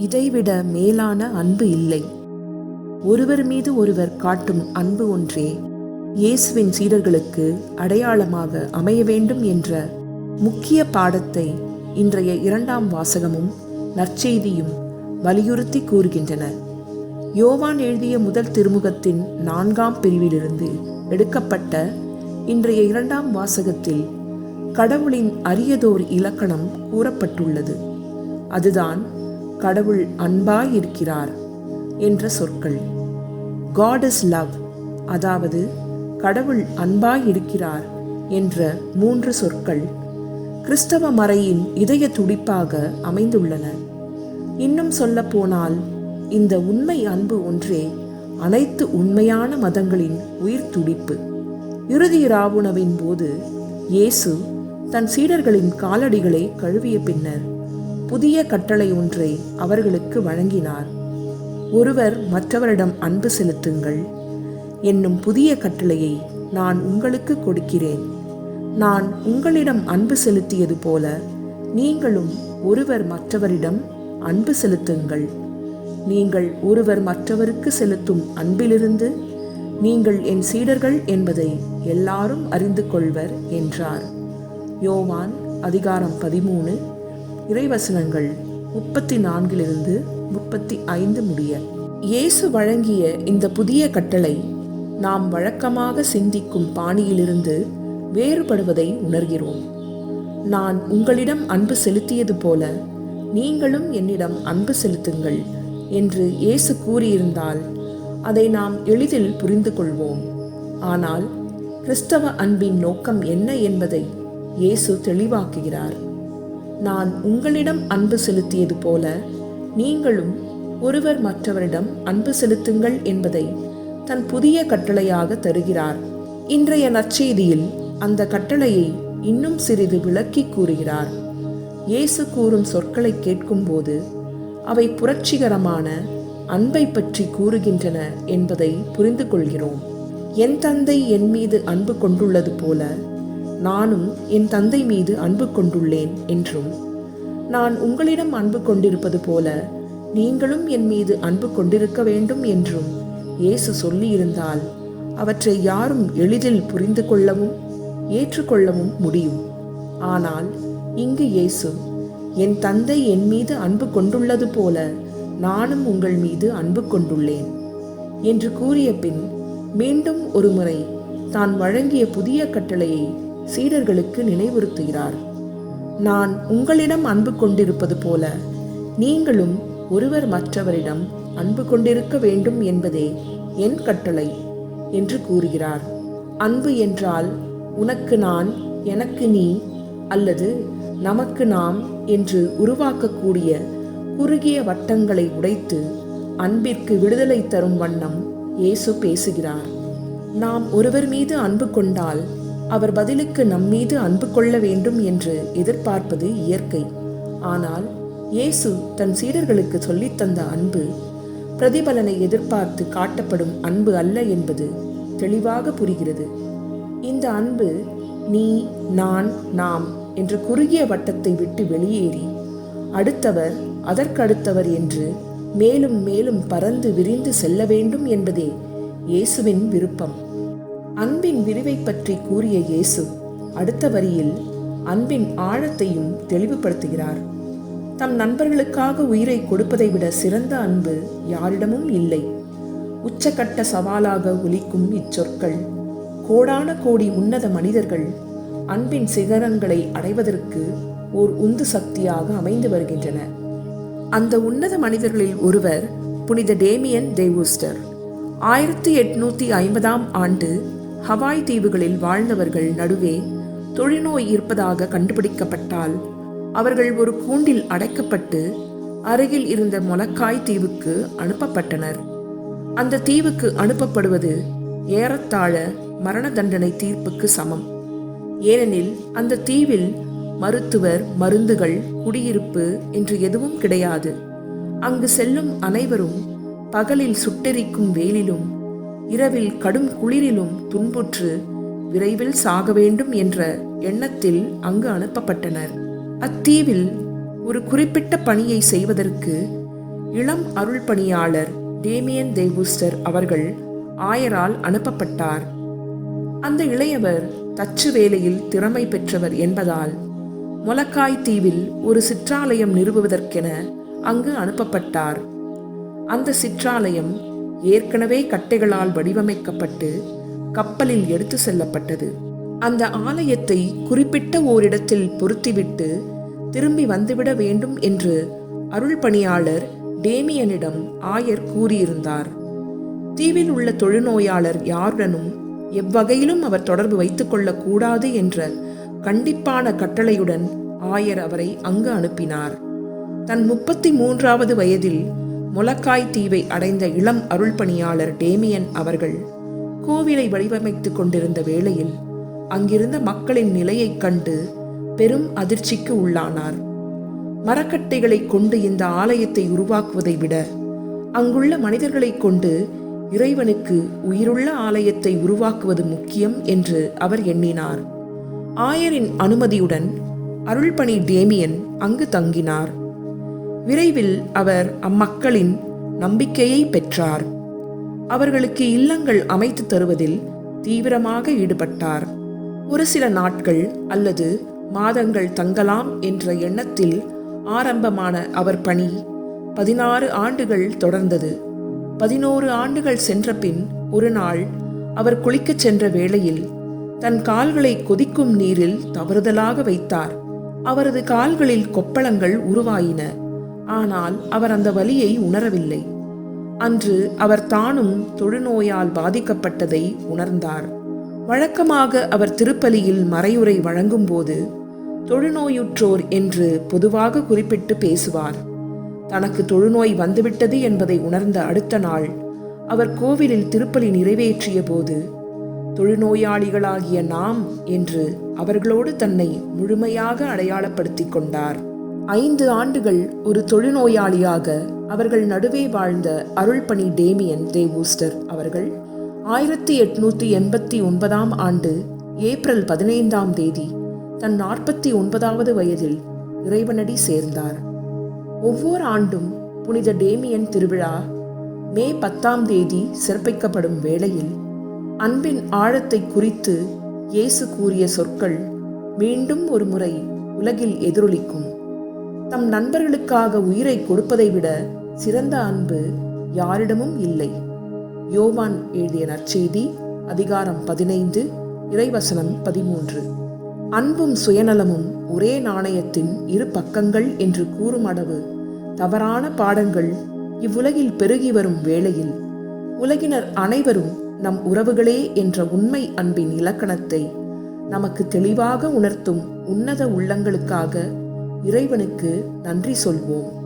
இதைவிட மேலான அன்பு இல்லை. ஒருவர் மீது ஒருவர் காட்டும் அன்பு ஒன்றே இயேசுவின் சீடர்களுக்கு அடையாளமாக அமைய வேண்டும் என்ற முக்கிய பாடத்தை இன்றைய இரண்டாம் வாசகமும் நற்செய்தியும் வலியுறுத்தி கூறுகின்றன. யோவான் எழுதிய முதல் திருமுகத்தின் நான்காம் பிரிவிலிருந்து எடுக்கப்பட்ட இன்றைய இரண்டாம் வாசகத்தில் கடவுளின் அரியதோர் இலக்கணம் கூறப்பட்டுள்ளது. அதுதான் கடவுள் அன்பாயிருக்கிறார் என்ற சொற்கள். காட் இஸ் லவ் அதாவது கடவுள் அன்பாயிருக்கிறார் என்ற மூன்று சொற்கள் கிறிஸ்தவ மறையின் இதய துடிப்பாக அமைந்துள்ளன. இன்னும் சொல்லப்போனால் இந்த உண்மை அன்பு ஒன்றே அனைத்து உண்மையான மதங்களின் உயிர் துடிப்பு. இறுதி ராவுணவின் போது இயேசு தன் சீடர்களின் காலடிகளை கழுவிய பின்னர் புதிய கட்டளை ஒன்றை அவர்களுக்கு வழங்கினார். ஒருவர் மற்றவரிடம் அன்பு செலுத்துங்கள். என்னும் புதிய கட்டளையை நான் உங்களுக்கு கொடுக்கிறேன். நான் உங்களிடம் அன்பு செலுத்தியது போல நீங்களும் ஒருவர் மற்றவரிடம் அன்பு செலுத்துங்கள். நீங்கள் ஒருவர் மற்றவருக்கு செலுத்தும் அன்பிலிருந்து நீங்கள் என் சீடர்கள் என்பதை எல்லாரும் அறிந்து கொள்வர் என்றார். யோவான் அதிகாரம் பதிமூணு இறைவசனங்கள் முப்பத்தி நான்கிலிருந்து முப்பத்தி ஐந்து முடிய. இயேசு வழங்கிய இந்த புதிய கட்டளை நாம் வழக்கமாக சிந்திக்கும் பாணியிலிருந்து வேறுபடுவதை உணர்கிறோம். நான் உங்களிடம் அன்பு செலுத்தியது போல நீங்களும் என்னிடம் அன்பு செலுத்துங்கள் என்று இயேசு கூறியிருந்தால் அதை நாம் எளிதில் புரிந்து கொள்வோம். ஆனால் கிறிஸ்தவ அன்பின் நோக்கம் என்ன என்பதை இயேசு தெளிவாக்குகிறார். நான் உங்களிடம் அன்பு செலுத்தியது போல நீங்களும் ஒருவர் மற்றவரிடம் அன்பு செலுத்துங்கள் என்பதை தன் புதிய கட்டளையாக தருகிறார். இன்றைய நற்செய்தியில் அந்த கட்டளையை இன்னும் சிறிது விளக்கி கூறுகிறார். இயேசு கூறும் சொற்களை கேட்கும்போது அவை புரட்சிகரமான அன்பை பற்றி கூறுகின்றன என்பதை புரிந்து கொள்கிறோம் என் தந்தை என் மீது அன்பு கொண்டுள்ளது போல நானும் என் தந்தை மீது அன்பு கொண்டுள்ளேன் என்றும் நான் உங்களிடம் அன்பு கொண்டிருப்பது போல நீங்களும் என் மீது அன்பு கொண்டிருக்க வேண்டும் என்றும் இயேசு சொல்லியிருந்தால் அவற்றை யாரும் எளிதில் புரிந்து கொள்ளவும் ஏற்றுக்கொள்ளவும் முடியும். ஆனால் இங்கு இயேசு என் தந்தை என் மீது அன்பு கொண்டுள்ளது போல நானும் உங்கள் மீது அன்பு கொண்டுள்ளேன் என்று கூறிய பின் மீண்டும் ஒருமுறை தான் வழங்கிய புதிய கட்டளையை சீடர்களுக்கு நினைவுறுத்துகிறார். நான் உங்களிடம் அன்பு கொண்டிருப்பது போல நீங்களும் ஒருவர் மற்றவரிடம் அன்பு கொண்டிருக்க வேண்டும் என்பதே என் கட்டளை என்று கூறுகிறார். அன்பு என்றால் உனக்கு நான் எனக்கு நீ அல்லது நமக்கு நாம் என்று உருவாக்கக்கூடிய குறுகிய வட்டங்களை உடைத்து அன்பிற்கு விடுதலை தரும் வண்ணம் இயேசு பேசுகிறார். நாம் ஒருவர் மீது அன்பு கொண்டால் அவர் பதிலுக்கு நம்மீது அன்பு கொள்ள வேண்டும் என்று எதிர்பார்ப்பது இயற்கை. ஆனால் இயேசு தன் சீடர்களுக்கு சொல்லித்தந்த அன்பு பிரதிபலனை எதிர்பார்த்து காட்டப்படும் அன்பு அல்ல என்பது தெளிவாக புரிகிறது. இந்த அன்பு நீ நான் நாம் என்ற குறுகிய வட்டத்தை விட்டு வெளியேறி அடுத்தவர் அதற்கடுத்தவர் என்று மேலும் மேலும் பறந்து விரிந்து செல்ல வேண்டும் என்பதே இயேசுவின் விருப்பம். அன்பின் விரிவை பற்றி கூறிய இயேசு அடுத்த வரியில் அன்பின் ஆழத்தையும் தெளிவுபடுத்துகிறார். தம் நண்பர்களுக்காக உயிரை கொடுப்பதை விட சிறந்த அன்பு யாரிடமும் இல்லை. உச்சக்கட்ட சவாலாக ஒலிக்கும் இச்சொற்கள் கோடான கோடி உன்னத மனிதர்கள் அன்பின் சிகரங்களை அடைவதற்கு ஓர் உந்து சக்தியாக அமைந்து வருகின்றன. அந்த உன்னத மனிதர்களில் ஒருவர் புனித டேமியன் தேவூஸ்டர். ஆயிரத்தி எட்நூத்தி ஐம்பதாம் ஆண்டு ஹவாய் தீவுகளில் வாழ்ந்தவர்கள் நடுவே தொழுநோய் இருப்பதாக கண்டுபிடிக்கப்பட்டால் அவர்கள் ஒரு கூண்டில் அடைக்கப்பட்டு அருகில் இருந்த மொலக்காய் தீவுக்கு அனுப்பப்பட்டனர். அந்த தீவுக்கு அனுப்பப்படுவது ஏறத்தாழ மரண தண்டனை தீர்ப்புக்கு சமம். ஏனெனில் அந்த தீவில் மருத்துவர் மருந்துகள் குடியிருப்பு என்று எதுவும் கிடையாது. அங்கு செல்லும் அனைவரும் பகலில் சுட்டெரிக்கும் வெயிலிலும் இரவில் கடும் குளிரிலும் துன்புற்று விரைவில் சாக வேண்டும் என்ற எண்ணத்தில் அங்கு அனுப்பப்பட்டனர். அத்தீவில் ஒரு குறிப்பிட்ட பணியை செய்வதற்கு இளம் அருள் பணியாளர் டேமியன் தேவூஸ்டர் அவர்கள் ஆயரால் அனுப்பப்பட்டார். அந்த இளையவர் தச்சு வேலையில் திறமை பெற்றவர் என்பதால் மொலக்காய் தீவில் ஒரு சிற்றாலயம் நிறுவுவதற்கென அங்கு அனுப்பப்பட்டார். அந்த சிற்றாலயம் ஏற்கனவே கட்டைகளால் வடிவமைக்கப்பட்டு கப்பலில் எடுத்து செல்லப்பட்டது. அந்த ஆலயத்தை குறிப்பிட்ட ஓரிடத்தில் பொருத்திவிட்டு திரும்பி வந்துவிட வேண்டும் என்று அருள் பணியாளர் டேமியனிடம் ஆயர் கூறியிருந்தார். தீவில் உள்ள தொழுநோயாளர் யாருடனும் எவ்வகையிலும் அவர் தொடர்பு வைத்துக் கொள்ளக்கூடாது என்ற கண்டிப்பான கட்டளையுடன் ஆயர் அவரை அங்கு அனுப்பினார். தன் முப்பத்தி மூன்றாவது வயதில் முலக்காய் தீவை அடைந்த இளம் அருள் பணியாளர் டேமியன் அவர்கள் கோவிலை வடிவமைத்துக் கொண்டிருந்த வேளையில் அங்கிருந்த மக்களின் நிலையைக் கண்டு பெரும் அதிர்ச்சிக்கு உள்ளானார். மரக்கட்டைகளைக் கொண்டு இந்த ஆலயத்தை உருவாக்குவதை விட அங்குள்ள மனிதர்களைக் கொண்டு இறைவனுக்கு உயிருள்ள ஆலயத்தை உருவாக்குவது முக்கியம் என்று அவர் எண்ணினார். ஆயரின் அனுமதியுடன் அருள்பணி டேமியன் அங்கு தங்கினார். விரைவில் அவர் அம்மக்களின் நம்பிக்கையை பெற்றார். அவர்களுக்கு இல்லங்கள் அமைத்து தருவதில் தீவிரமாக ஈடுபட்டார். ஒரு சில நாட்கள் அல்லது மாதங்கள் தங்கலாம் என்ற எண்ணத்தில் ஆரம்பமான அவர் பணி பதினாறு ஆண்டுகள் தொடர்ந்தது. பதினோரு ஆண்டுகள் சென்ற பின் ஒரு நாள் அவர் குளிக்கச் சென்ற வேளையில் தன் கால்களை கொதிக்கும் நீரில் தவறுதலாக வைத்தார். அவரது கால்களில் கொப்பளங்கள் உருவாயின. ஆனால் அவர் அந்த வலியை உணரவில்லை. அன்று அவர் தானும் தொழுநோயால் பாதிக்கப்பட்டதை உணர்ந்தார். வழக்கமாக அவர் திருப்பலியில் மறையுரை வழங்கும்போது தொழுநோயுற்றோர் என்று பொதுவாக குறிப்பிட்டு பேசுவார். தனக்கு தொழுநோய் வந்துவிட்டது என்பதை உணர்ந்த அடுத்த நாள் அவர் கோவிலில் திருப்பலி நிறைவேற்றிய போது தொழுநோயாளிகளாகிய நாம் என்று அவர்களோடு தன்னை முழுமையாக அடையாளப்படுத்திக் கொண்டார். ஐந்து ஆண்டுகள் ஒரு தொழுநோயாளியாக அவர்கள் நடுவே வாழ்ந்த அருள்பணி டேமியன் தேவூஸ்டர் அவர்கள் ஆயிரத்தி எட்நூத்தி எண்பத்தி ஒன்பதாம் ஆண்டு ஏப்ரல் பதினைந்தாம் தேதி தன் நாற்பத்தி ஒன்பதாவது வயதில் இறைவனடி சேர்ந்தார். ஒவ்வொரு ஆண்டும் புனித டேமியன் திருவிழா மே பத்தாம் தேதி சிறப்பிக்கப்படும் வேளையில் அன்பின் ஆழத்தை குறித்து இயேசு கூறிய சொற்கள் மீண்டும் ஒரு முறை உலகில் எதிரொலிக்கும். தம் நண்பர்களுக்காக உயிரை கொடுப்பதை விட சிறந்த அன்பு யாரிடமும் இல்லை. யோவான் எழுதிய நற்செய்தி அதிகாரம் பதினைந்து இறைவசனம் பதிமூன்று. அன்பும் சுயநலமும் ஒரே நாணயத்தின் இரு பக்கங்கள் என்று கூறும் அளவு தவறான பாடங்கள் இவ்வுலகில் பெருகி வரும் வேளையில் உலகினர் அனைவரும் நம் உறவுகளே என்ற உண்மை அன்பின் இலக்கணத்தை நமக்கு தெளிவாக உணர்த்தும் உன்னத உள்ளங்களுக்காக இறைவனுக்கு நன்றி சொல்வோம்.